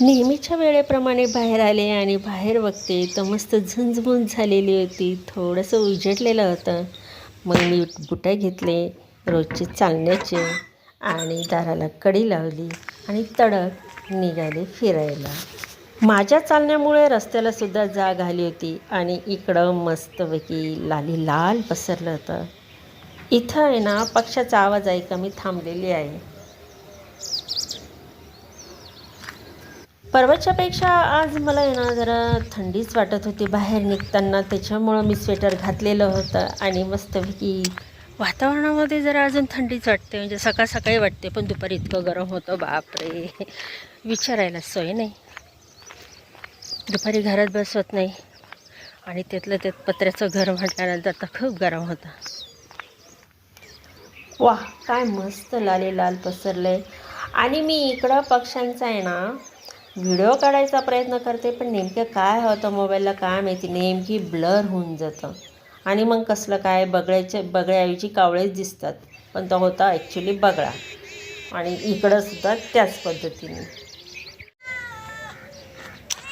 नेहमीच्या वेळेप्रमाणे बाहेर आले आणि बाहेर बघते. तर मस्त झुंजमुंज झालेली होती. थोडंसं उजडलेलं होतं. मग मी बुटं घेतले रोजचे चालण्याचे आणि दाराला कडी लावली आणि तडक निघाले फिरायला. माझ्या चालण्यामुळे रस्त्याला सुद्धा जाग आली होती आणि इकडं मस्तपैकी लाली लाल पसरलं होतं. इथं आहे ना पक्षाचा आवाज ऐका मी थांबलेली आहे. परवाच्यापेक्षा आज मला आहे ना जरा थंडीच वाटत होती. बाहेर निघताना त्याच्यामुळं मी स्वेटर घातलेलं होतं आणि मस्तपैकी वातावरणामध्ये जरा अजून थंडीच वाटते. म्हणजे सकाळ सकाळी वाटते पण दुपारी इतकं गरम होतं. बापरे. विचारायला सोय नाही. दुपारी घरात बसवत नाही. आणि त्यातलं त्यात पत्र्याचं घर म्हटल्यानंतर तर खूप गरम होतं. वा काय मस्त लाले लाल पसरलं आहे आणि मी इकडं पक्ष्यांचा आहे ना व्हिडिओ काढायचा प्रयत्न करते पण नेमकं काय होतं मोबाईलला काय माहिती? नेमकी ब्लर होऊन जातं. आणि मग कसलं काय? बगळ्याच्या बगळ्याऐवजी कावळेच दिसतात. पण तो होता ॲक्च्युली बगळा. आणि इकडं सुद्धा त्याच पद्धतीने.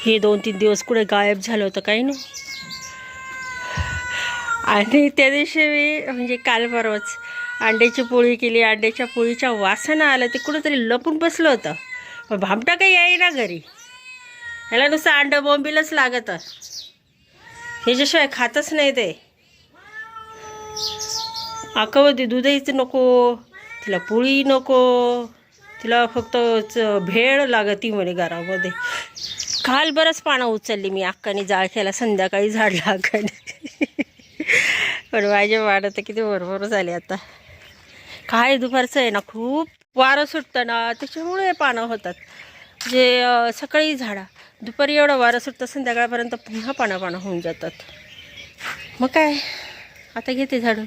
हे दोन तीन दिवस कुठे गायब झालं होतं काही ना? आणि त्या दिवशी मी म्हणजे काल परवाच अंड्याची पोळी केली. अंड्याच्या पोळीच्या वासना आलं ते कुठंतरी लपून बसलं होतं. पण भामटा काही येई ना घरी. ह्याला नुसतं अंडं बोंबीलच लागतं. ह्याच्याशिवाय खातच नाही ते. अकवती दूधहीच नको तिला पोळी नको तिला फक्त च- भेळ लागती म्हणे घरामध्ये. काल बरंच पानं उचलली मी अक्काने जाळ केला संध्याकाळी झाड अक्काने पण माझ्या वाढत तर किती बरोबर झाले आता. काय दुपारचं आहे ना खूप वारं सुटतं ना त्याच्यामुळे पानं होतात. जे सकाळी झाडा दुपारी एवढं वारं सुटतं संध्याकाळपर्यंत पुन्हा पानं पानं होऊन जातात. मग काय? आता घेते झाडून.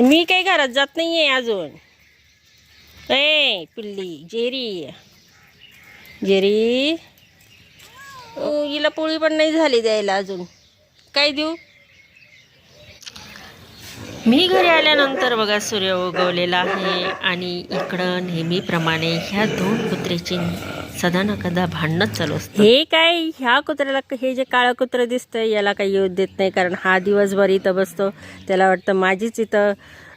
मी काही घरात जात नाही आहे अजून. ए पिल्ली जेरी. जेरी? हिला पोळी पण नाही झाली द्यायला अजून. काय देऊ? मी घरी आल्यानंतर बघा सूर्य उगवलेला आहे आणि इकडं नेहमीप्रमाणे ह्या दोन कुत्र्याची सदा ना कदा चालू असतं हे काय ह्या कुत्र्याला हे जे काळं कुत्रं दिसतं याला काही येऊ देत नाही कारण हा दिवसभर इथं बसतो. त्याला वाटतं माझीच इथं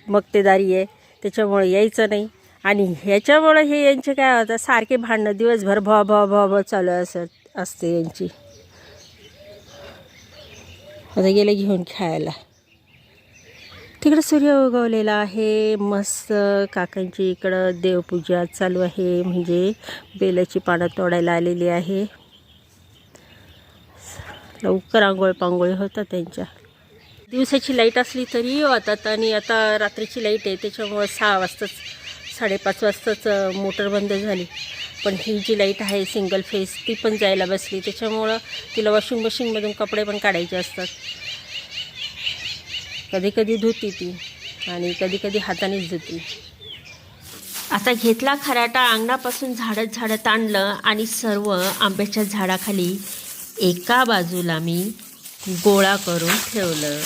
मक्तेदारी आहे त्याच्यामुळे यायचं नाही. आणि ह्याच्यामुळं हे यांचे काय होतं सारखे भांडणं दिवसभर भा भा भा भा चालू असत असते यांची. आता गेले घेऊन खेळायला तिकडं सूर्य उगवलेला आहे. मस्त काकांची इकडं देवपूजा चालू आहे. म्हणजे बेलाची पानं तोडायला आलेली आहे. लवकर आंघोळ पांघोळी होतात त्यांच्या. दिवसाची लाइट असली तरी होतात आणि आता रात्रीची लाइट आहे. त्याच्यामुळं सहा वाजताच साडेपाच वाजताच मोटर बंद झाली. पण ही जी लाइट आहे सिंगल फेस ती पण जायला बसली. त्याच्यामुळं तिला वॉशिंग मशीनमधून कपडे पण काढायचे असतात. कधी कधी धुती ती आणि कधी कधी हातानेच धुती. आता घेतला खराटा अंगणापासून झाडत झाडत आणलं आणि सर्व आंब्याच्या झाडाखाली एका बाजूला मी गोळा करून ठेवलं.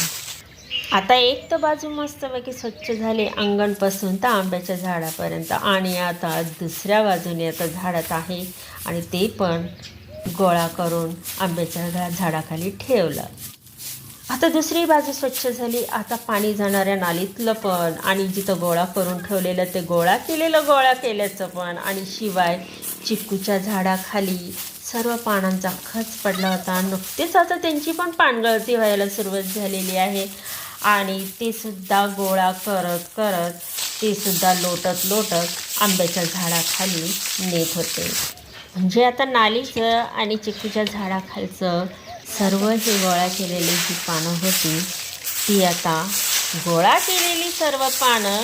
आता एक तर बाजू मस्तपैकी स्वच्छ झाली अंगणपासून तर आंब्याच्या झाडापर्यंत आणि आता दुसऱ्या बाजूने आता झाडात आहे आणि ते पण गोळा करून आंब्याच्या झाडाखाली ठेवलं. आता दुसरी बाजू स्वच्छ झाली. आता पाणी जाणाऱ्या नालीतलं पण आणि जिथं गोळा करून ठेवलेलं ते गोळा केलेलं गोळा केल्याचं पण. आणि शिवाय चिक्कूच्या झाडाखाली सर्व पानांचा खच पडला होता. नुकतेच आता त्यांची पण पानगळती व्हायला सुरुवात झालेली आहे. आणि ते सुद्धा गोळा करत करत ते सुद्धा लोटत लोटत आंब्याच्या झाडाखाली नेत होते. म्हणजे आता नालीचं आणि चिक्कूच्या झाडाखालचं सर्व हे गोळा केलेली जी पानं होती ती आता गोळा केलेली सर्व पानं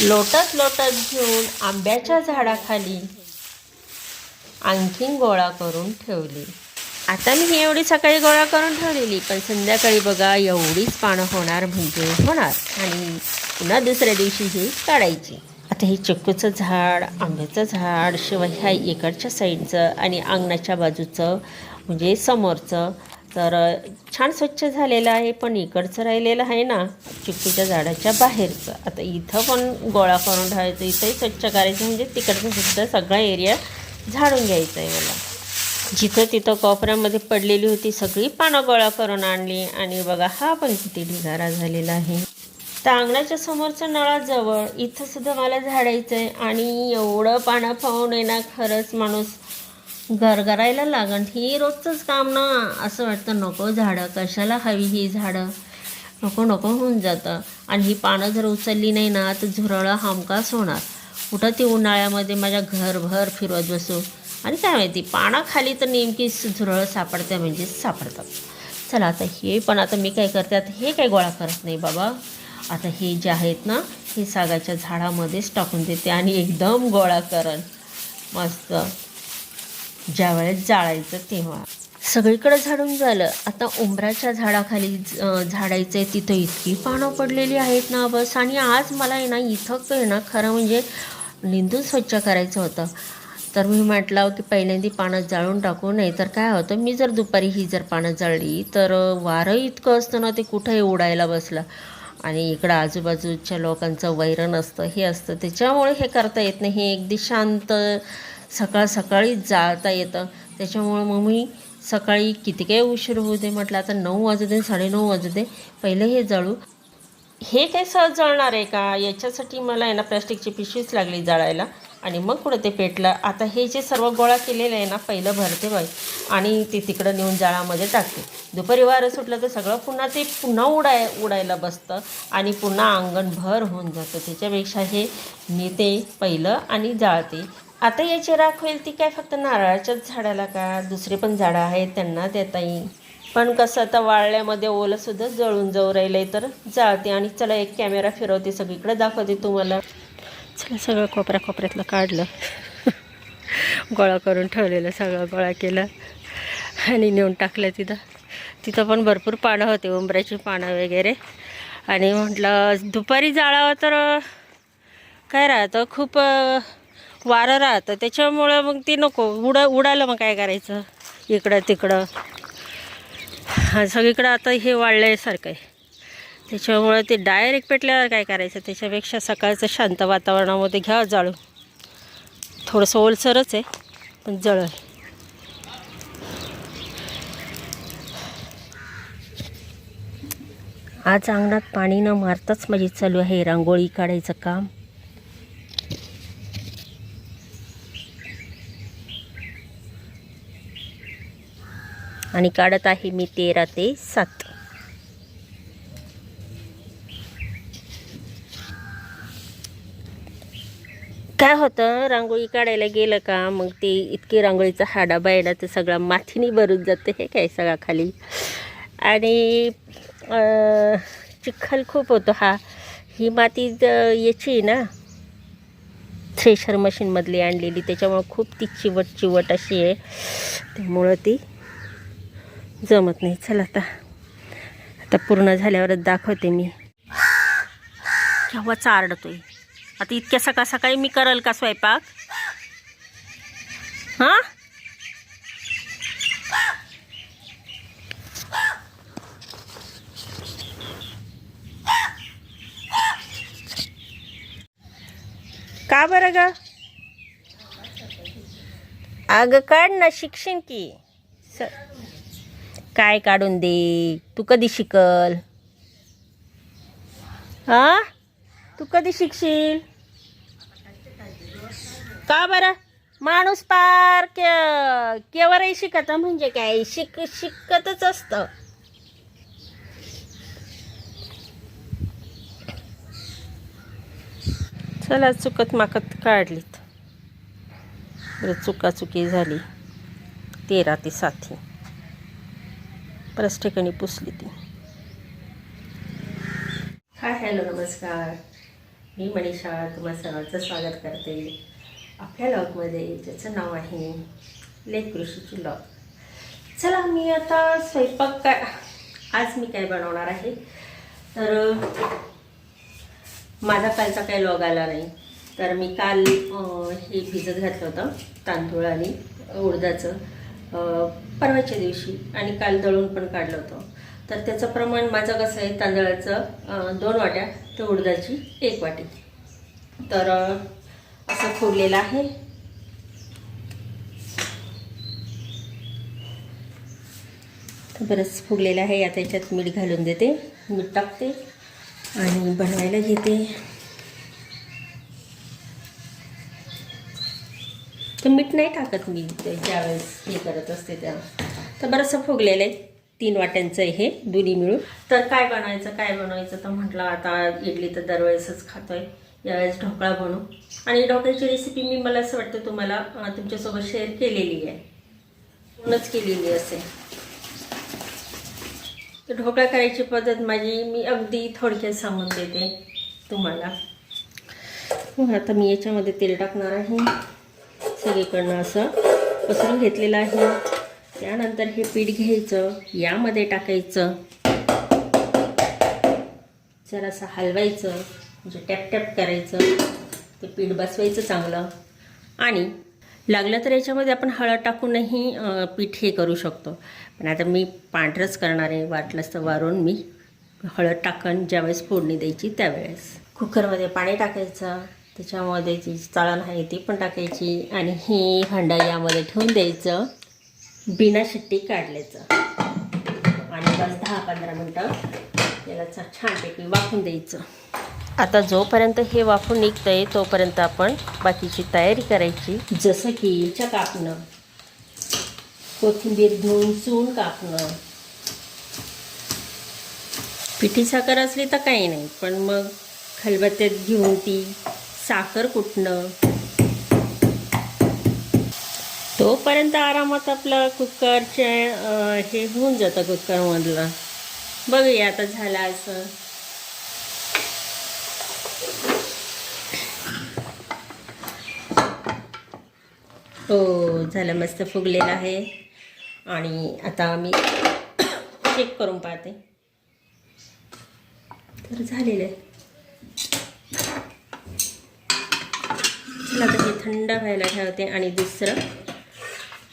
लोटत लोटत घेऊन आंब्याच्या झाडाखाली आणखीन गोळा करून ठेवली. आता मी ही एवढी सकाळी गोळा करून ठेवलेली पण संध्याकाळी बघा एवढीच पानं होणार म्हणजे होणार आणि पुन्हा दुसऱ्या दिवशी ही काढायची. आता हे चिक्कूचं झाड आंब्याचं झाड शिवाय ह्या इकडच्या साईडचं आणि अंगणाच्या बाजूचं म्हणजे समोरचं. तर छान स्वच्छ झालेलं आहे पण इकडचं राहिलेलं आहे ना चिक्कूच्या झाडाच्या बाहेरचं. आता इथं पण गोळा करून ठेवायचं इथंही स्वच्छ करायचं म्हणजे तिकडचं सुद्धा सगळा एरिया झाडून घ्यायचा आहे मला. जिथं तिथं कोपऱ्यामध्ये पडलेली होती सगळी पानं गोळा करून आणली आणि बघा हा पण किती ढिगारा झालेला आहे. तर अंगणाच्या समोरच्या नळाजवळ इथं सुद्धा मला झाडायचं आहे आणि एवढं पानं पाहून येणार खरंच माणूस गरगरायला लागण ही रोजचंच काम ना. असं वाटतं नको झाडं कशाला हवी ही झाडं? नको नको होऊन जातं. आणि ही पानं जर उचलली नाही ना तर झुरळं हमखास होणार. कुठं ती उन्हाळ्यामध्ये माझ्या घरभर फिरवत बसू? आणि काय माहिती पानाखाली तर नेमकी झुरळं सापडते म्हणजे सापडतात. चला आता हे पण आता मी काय करते आता हे काय गोळा करत नाही बाबा. आता हे जे आहेत ना हे सागाच्या झाडामध्येच टाकून देते आणि एकदम गोळा करण. मस्त. ज्या वेळेस जाळायचं तेव्हा. सगळीकडे झाडून झालं. आता उंबराच्या झाडाखाली झाडायचं आहे तिथं इतकी पानं पडलेली आहेत ना बस. आणि आज मला आहे ना इथं आहे ना खरं म्हणजे निंदून स्वच्छ करायचं होतं. तर मी म्हटलं की पहिल्यांदा पानं जाळून टाकू नाही तर काय होतं? मी जर दुपारी ही जर पानं जाळली तर वारं इतकं असतं ना ते कुठंही उडायला बसलं. आणि इकडं आजूबाजूच्या लोकांचं वैरण असतं हे असतं. त्याच्यामुळे हे करता येत नाही. हे अगदी शांत सकाळ सकाळीच जाळता येतं. त्याच्यामुळं मग मी सकाळी किती काही उशीर होऊ दे म्हटलं आता नऊ वाजू दे साडेनऊ वाजू दे पहिले हे जाळू. हे काय सहज जळणार आहे का? याच्यासाठी मला आहे ना प्लॅस्टिकची पिशवीच लागली जाळायला. आणि मग पुढं ते पेटलं? आता हे जे सर्व गोळा केलेलं आहे ना पहिलं भरते बाई. आणि ते तिकडं नेऊन जाळामध्ये टाकते. दुपारी वारं सुटलं तर सगळं पुन्हा ते पुन्हा उडाय उडायला बसतं. आणि पुन्हा अंगण भर होऊन जातं. त्याच्यापेक्षा हे नेते पहिलं आणि जाळते. आता याची राख होईल ती काय फक्त नारळाच्याच झाडाला का? दुसरे पण झाडं आहेत त्यांना देता येईल. पण कसं आता वाळल्यामध्ये ओलंसुद्धा जळून जाऊ राहिलं आहे तर जाळते आणि चला एक कॅमेरा फिरवते सगळीकडे दाखवते तुम्हाला. चला सगळं कोपऱ्या कोपऱ्यातलं काढलं. गोळा करून ठेवलेलं सगळं गोळा केलं. आणि नेऊन टाकलं तिथं. तिथं पण भरपूर पानं होते उंबऱ्याची पानं वगैरे. आणि म्हटलं दुपारी जाळावं तर काय राहतं खूप वारं राहतं. त्याच्यामुळं मग ते नको. उडा उडालं मग काय करायचं? इकडं तिकडं. सगळीकडं आता हे वाढल्यासारखं आहे. त्याच्यामुळं ते डायरेक्ट पेटल्यावर काय करायचं? त्याच्यापेक्षा सकाळचं शांत वातावरणामध्ये घ्या जाळू. थोडंसं ओलसरच आहे पण जळल आज अंगणात पाणी न मारताच माझी चालू आहे. रांगोळी काढायचं काम. आणि काढत आहे मी तेरा ते सात. काय होतं रांगोळी काढायला गेलं का मग ते इतकी रांगोळीचा हाडा बायडा तर सगळा मातीने भरून जाते हे काय सगळा खाली आणि चिखल खूप होतो हा. ही माती याची आहे ना थ्रेशर मशीनमधली आणलेली त्याच्यामुळं खूप ती चिवट चिवट अशी आहे. त्यामुळं ती जमत नाही. चल आता. आता पूर्ण झाल्यावरच दाखवते मी. केव्हा चारडतोय. आता इतक्या सकाळ सकाळी मी करल का स्वयंपाक? हां? का बरं ग? अगं काढ ना शिक्षण की. स काय काढून दे? तू कधी शिकल? हा? तू कधी शिकशील? का बरं? माणूस पार के केवरही शिकत म्हणजे काय? शिक शिकतच असतं. चला चुकत माकत काढलीत. चुका चुकाचुकी झाली. तेरा ते साथी. परस ठिकाणी पुसली ती. हाय हॅलो नमस्कार. मी मनीषा तुम्हा सर्वांचं स्वागत करते. आपल्या लॉगमध्ये ज्याचं नाव आहे लेख कृषीची लॉग. चला मी आता स्वयंपाक काय आज मी काय बनवणार आहे? तर माझा कालचा काही लॉग आला नाही. तर मी काल हे भिजत घातलं होतं तांदूळ आणि उडदाचं. परवाच्या दिवशी आणि काल दळून पण काढलं होतं. तर त्याचं प्रमाण माझं कसं आहे तांदळाचं दोन वाट्या तर उडदाची एक वाटी. तर असं फोडलेलं आहे. तर बरंच फुगलेलं आहे आता याच्यात मीठ घालून देते. मीठ टाकते आणि बनवायला घेते. तर मीठ नाही टाकत मी ते ज्यावेळेस हे करत असते तेव्हा. तर बरंचसं फुगलेलं आहे. तीन वाट्यांचं हे दोन्ही मिळून. तर काय बनवायचं काय बनवायचं तर म्हटलं आता इडली तर दरवेळेसच खातोय. यावेळेस ढोकळा बनवू. आणि ढोकळ्याची रेसिपी मी मला असं वाटतं तुम्हाला तुमच्यासोबत शेअर केलेली आहे. पूर्णच केलेली असेल. तर ढोकळा करायची पद्धत माझी मी अगदी थोडक्यात सांगून देते तुम्हाला. आता मी याच्यामध्ये तेल टाकणार आहे. सगळीकडनं असं पसरून घेतलेलं आहे. त्यानंतर हे पीठ घ्यायचं. यामध्ये टाकायचं. जरासं हलवायचं. म्हणजे टॅप टॅप करायचं. ते पीठ बसवायचं चांगलं. आणि लागलं तर याच्यामध्ये आपण हळद टाकूनही पीठ हे करू शकतो. पण आता मी पांढरंच करणार आहे. वाटलंच तर वारून मी हळद टाकन ज्यावेळेस फोडणी द्यायची त्यावेळेस. कुकरमध्ये पाणी टाकायचं. त्याच्यामध्ये जी चाळण आहे ती पण टाकायची आणि ही हंडा यामध्ये ठेवून द्यायचं. बिना शिट्टी काढल्याचं. आणि बस दहा पंधरा मिनटं याला छानपैकी वाफून द्यायचं. आता जोपर्यंत हे वाफून निघतं आहे तोपर्यंत आपण बाकीची तयारी करायची. जसं की च्या कापणं. कोथिंबीर धुवून चून कापणं. पिठी साखर असली तर काही नाही पण मग खलबत्त्यात घेऊन ती साखर कुटणं. तोपर्यंत आरामात आपलं कुकरचे हे होऊन जातं कुकरमधलं. बघूया आता झालं असं. हो झालं मस्त फुगलेलं आहे. आणि आता मी चेक करून पाहते. तर झालेलं आहे. आता हे थंड व्हायला ठेवते आणि दुसरं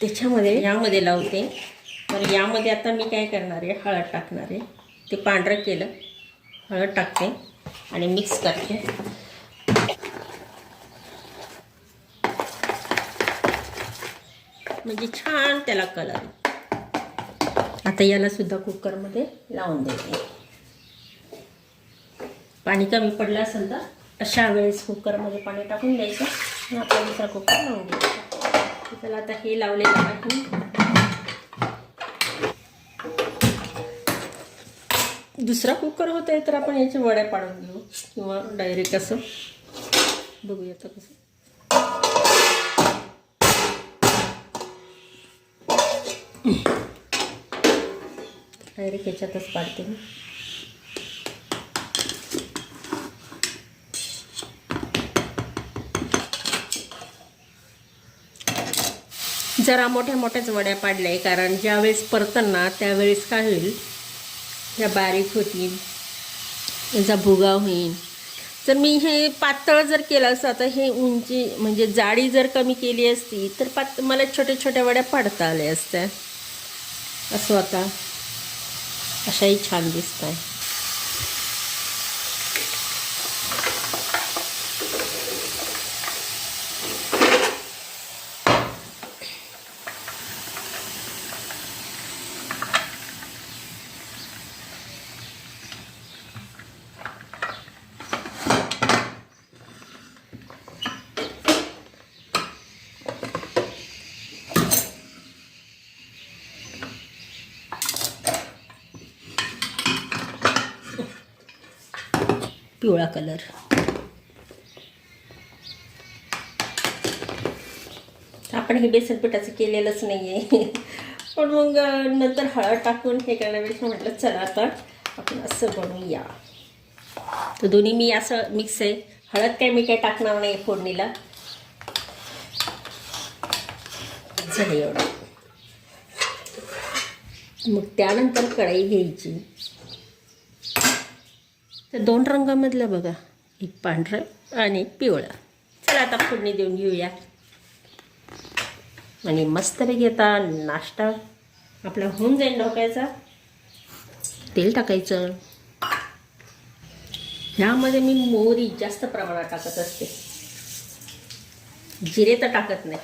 त्याच्यामध्ये यामध्ये लावते. तर यामध्ये आता मी काय करणार आहे? हळद टाकणार आहे. ते पांढरं केलं. हळद टाकते आणि मिक्स करते. म्हणजे छान त्याला कलर आता याला सुद्धा कुकरमध्ये लावून देते. पाणी कमी पडलं असेल तर अशा वेळेस कुकरमध्ये पाणी टाकून द्यायचं आणि आपला दुसरा कुकर लावून द्यायचा त्याला आता हे लावलेलं आहे. दुसरा कुकर होत आहे तर आपण याच्या वड्या पाडून घेऊ किंवा डायरेक्ट असं. बघूया तर कसं. डायरेक्ट याच्यातच पाडते मी. जरा मोठ्या मोठ्याच वड्या पाडल्या आहे कारण ज्यावेळेस परतन त्यावेळेस काय होईल? ह्या बारीक होतील याचा भुगा होईल. जर मी हे पातळ जर केलं असतं तर हे उंची म्हणजे जाडी जर कमी केली असती तर पात मला छोट्या छोट्या वड्या पाडता आल्या असत्या. असं आता अशाही छान दिसत आहे पिवळा कलर. आपण हे बेसन पिठाचं केलेलंच नाही आहे पण मग नंतर हळद टाकून हे करण्यापेक्षा म्हटलं चला आता आपण असं बनवूया. तर दोन्ही मी असं मिक्स आहे. हळद काय मी काय टाकणार नाही फोडणीला. झालं एवढं. मग त्यानंतर कढई घ्यायची. तर दोन रंगामधलं बघा. एक पांढरं आणि एक पिवळा. चला आता फोडणी देऊन घेऊया. आणि मस्तपैकी आता नाश्ता आपला होऊन जाईल ढोकायचा तेल टाकायचं. ह्यामध्ये मी मोहरी जास्त प्रमाणात टाकत असते. जिरे तर टाकत नाही.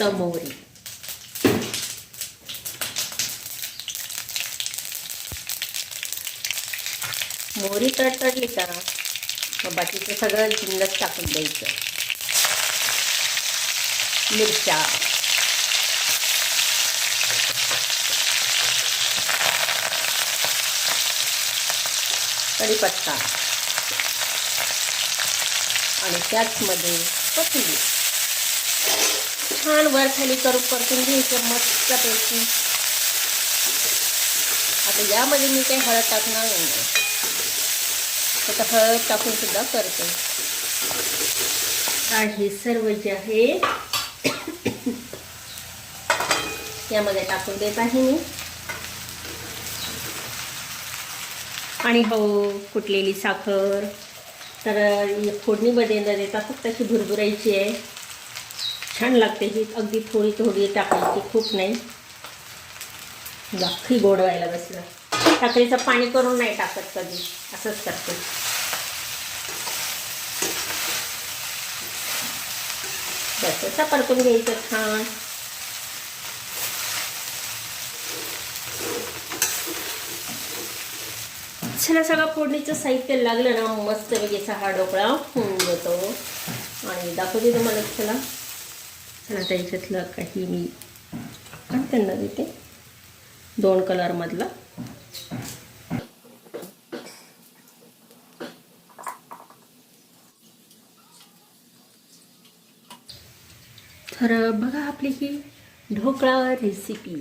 तर मोहरी. मोहरी तडतडली का मग बाकीचं सगळं जिन्नस टाकून द्यायचं. मिरच्या. कढीपत्ता. आणि त्याचमध्ये कोथिंबीर. छान वर खाली करू परतून घ्यायचं मस्तपैकी. आता यामध्ये मी काही हळद टाकणार नाही आता हळद टाकून सुद्धा करते. आणि हे सर्व जे आहे यामध्ये टाकून देत आहे मी. आणि हो कुटलेली साखर. तर फोडणीमध्ये न देता फक्त अशी भुरभुरायची आहे. छान लागते ही अगदी थोडी थोडी टाकायची खूप नाही. अख्खी गोड व्हायला बसलं. साखरेचं पाणी करून नाही टाकत कधी. असंच करते. बस असं परतून घ्यायचं छान. चला सगळं फोडणीचं साहित्य लागलं ना मस्त वेगळीचा हा ढोकळा होऊन जातो. आणि दाखवते तुम्हाला चला. चला त्याच्यातलं काही मी त्यांना देते दोन कलरमधला तर बघा आपली ही ढोकळा रेसिपी